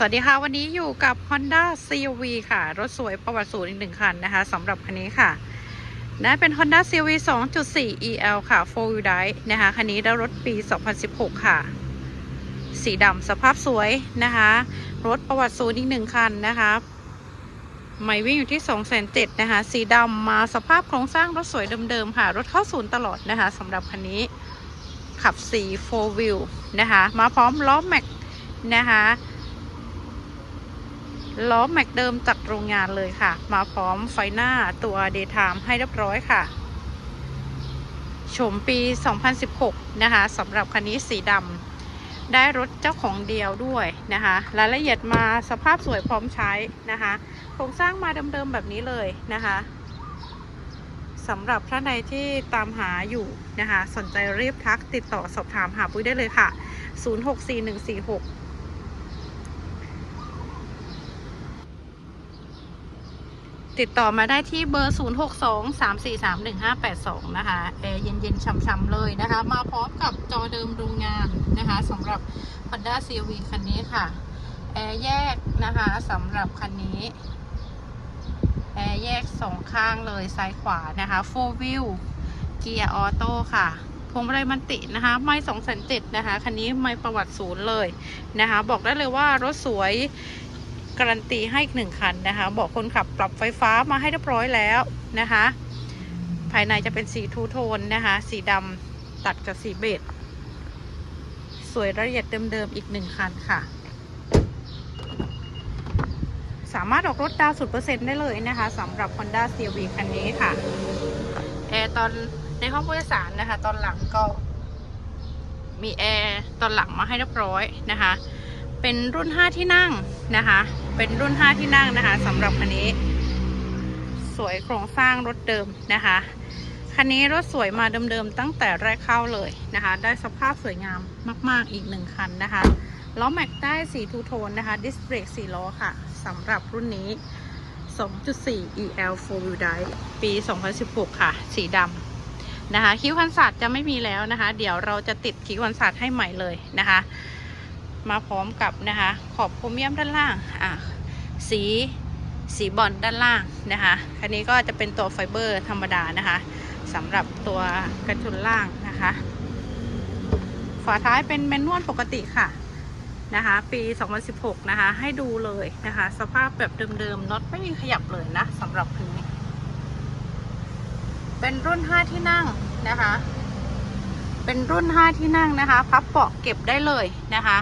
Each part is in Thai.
สวัสดีค่ะ วันนี้อยู่กับ Honda CRV ค่ะ รถสวยประวัติศูนย์อีกหนึ่งคันนะคะสำหรับคันนี้ค่ะนะเป็น Honda CRV 2.4 EL ค่ะ 4 wheel drive นะคะคันนี้ได้รถปี 2016 ค่ะ สีดำสภาพสวยนะคะ รถประวัติศูนย์อีกหนึ่งคันนะคะไม่วิ่งอยู่ที่2 7 0 0 0นะคะ สีดำมาสภาพโครงสร้างรถสวยเดิมๆค่ะ รถเข้าศูนย์ตลอดนะคะสำหรับคันนี้ขับสี4 wheel นะคะ มาพร้อมล้อแม็กนะคะ ล้อแม็กเดิมจากโรงงานเลยค่ะ มาพร้อมไฟหน้าตัว Daytime ให้เรียบร้อยค่ะชมปี 2016 นะคะสำหรับคันนี้สีดำได้รถเจ้าของเดียวด้วยนะคะรายละเอียดมาสภาพสวยพร้อมใช้นะคะโครงสร้างมาเดิมๆแบบนี้เลยนะคะสำหรับท่านใดที่ตามหาอยู่นะคะ สนใจรีบทักติดต่อสอบถามหาปุ้ยได้เลยค่ะ 064146 ติดต่อมาได้ที่เบอร์ 0623431582 นะคะแอร์เย็นๆช่ำๆเลยนะคะ มาพร้อมกับจอเดิมโรงงานนะคะสำหรับ Honda CRV คันนี้ค่ะ แอร์แยกนะคะสำหรับคันนี้แอร์แยกสองข้างเลยซ้ายขวานะคะ4 wheel เกียร์ออโต้ค่ะพวงมาลัยมันตินะคะ ไม่สองแสนเจ็ดนะคะ คันนี้ไม่ประวัติศูนย์เลยนะคะ บอกได้เลยว่ารถสวย การันตีให้อีกหนึ่งคันนะคะ บอกคนขับปรับไฟฟ้ามาให้เรียบร้อยแล้วนะคะ ภายในจะเป็นสีทูโทนนะคะ สีดำตัดกับสีเบจสวยละเอียดเดิมๆอีกหนึ่งคันค่ะ สามารถออกรถดาวสุดเปอร์เซ็นต์ได้เลยนะคะสำหรับ Honda CRV คันนี้ค่ะแอร์ตอนในห้องผู้โดยสารนะคะ ตอนหลังก็มีแอร์ตอนหลังมาให้เรียบร้อยนะคะ เป็นรุ่น 5 ที่นั่งนะคะ เป็นรุ่น 5 ที่นั่งนะคะสำหรับคันนี้ สวยโครงสร้างรถเดิมนะคะ คันนี้รถสวยมาเดิมๆตั้งแต่แรกเข้าเลยนะคะ ได้สภาพสวยงามมากๆอีกหนึ่งคันนะคะล้อแม็กได้สีทูโทนนะคะ ดิสเบรกสีล้อค่ะสำหรับรุ่นนี้ 2.4 EL 4 wheel drive ปี 2016 ค่ะ สีดำนะคะ คิ้วคันศาสตร์จะไม่มีแล้วนะคะ เดี๋ยวเราจะติดคิ้วคันศาสตร์ให้ใหม่เลยนะคะ มาพร้อมกับนะคะขอบโครเมียมด้านล่างอะสีสีบอลด้านล่างนะคะคันนี้ก็จะเป็นตัวไฟเบอร์ธรรมดานะคะสำหรับตัวกระชุนล่างนะคะ ฝาท้ายเป็นแมนนวลปกติค่ะนะคะ ปี 2016 นะคะ ให้ดูเลยนะคะ สภาพแบบเดิมๆน็อตไม่มีขยับเลยนะสำหรับคันนี้ เป็นรุ่น 5 ที่นั่งนะคะ เป็นรุ่น 5 ที่นั่งนะคะ พับเบาะเก็บได้เลยนะคะ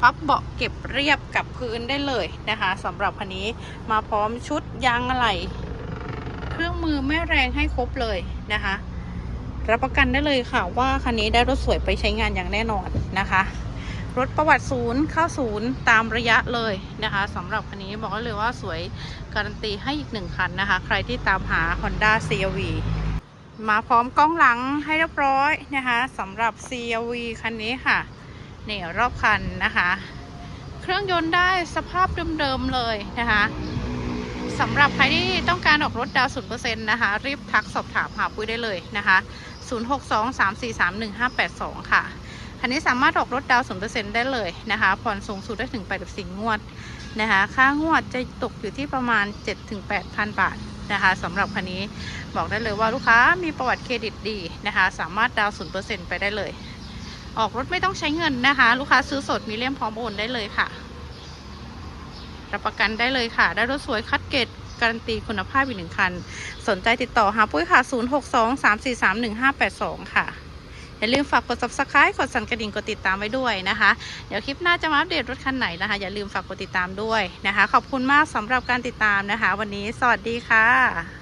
พับเบาะเก็บเรียบกับพื้นได้เลยนะคะสำหรับคันนี้มาพร้อมชุดยางอะไหล่เครื่องมือแม่แรงให้ครบเลยนะคะ รับประกันได้เลยค่ะว่าคันนี้ได้รถสวยไปใช้งานอย่างแน่นอนนะคะ รถประวัติศูนย์เข้าศูนย์ตามระยะเลยนะคะสำหรับคันนี้บอกเลยว่าสวยการันตีให้อีกหนึ่งคันนะคะ ใครที่ตามหา Honda CRV มาพร้อมกล้องหลังให้เรียบร้อยนะคะสำหรับ CRV คันนี้ค่ะ นี่รอบคันนะคะ เครื่องยนต์ได้สภาพเดิมๆเลยนะคะสำหรับใครที่ต้องการออกรถดาวศูนย์เปอร์เซ็นต์นะคะ รีบทักสอบถามหาปุ้ยได้เลยนะคะ 0623431582 ค่ะ คันนี้สามารถออกรถดาวศูนย์เปอร์เซ็นต์ได้เลยนะคะ ผ่อนสูงสุดได้ถึง84งวดนะคะ ค่างวดจะตกอยู่ที่ประมาณ 7-8,000 บาทนะคะสำหรับคันนี้บอกได้เลยว่าลูกค้ามีประวัติเครดิตดีนะคะ สามารถดาวศูนย์เปอร์เซ็นต์ไปได้เลย ออกรถไม่ต้องใช้เงินนะคะ ลูกค้าซื้อสดมีเล่มพร้อมโอนได้เลยค่ะ รับประกันได้เลยค่ะ ได้รถสวยคัดเกรดการันตีคุณภาพอีกหนึ่งคัน สนใจติดต่อหาปุ้ยค่ะ 0623431582 ค่ะ อย่าลืมฝากกด subscribe กดสั่นกระดิ่ง กดติดตามไว้ด้วยนะคะ เดี๋ยวคลิปหน้าจะมาอัปเดตรถคันไหนนะคะ อย่าลืมฝากกดติดตามด้วยนะคะ ขอบคุณมากสำหรับการติดตามนะคะ วันนี้สวัสดีค่ะ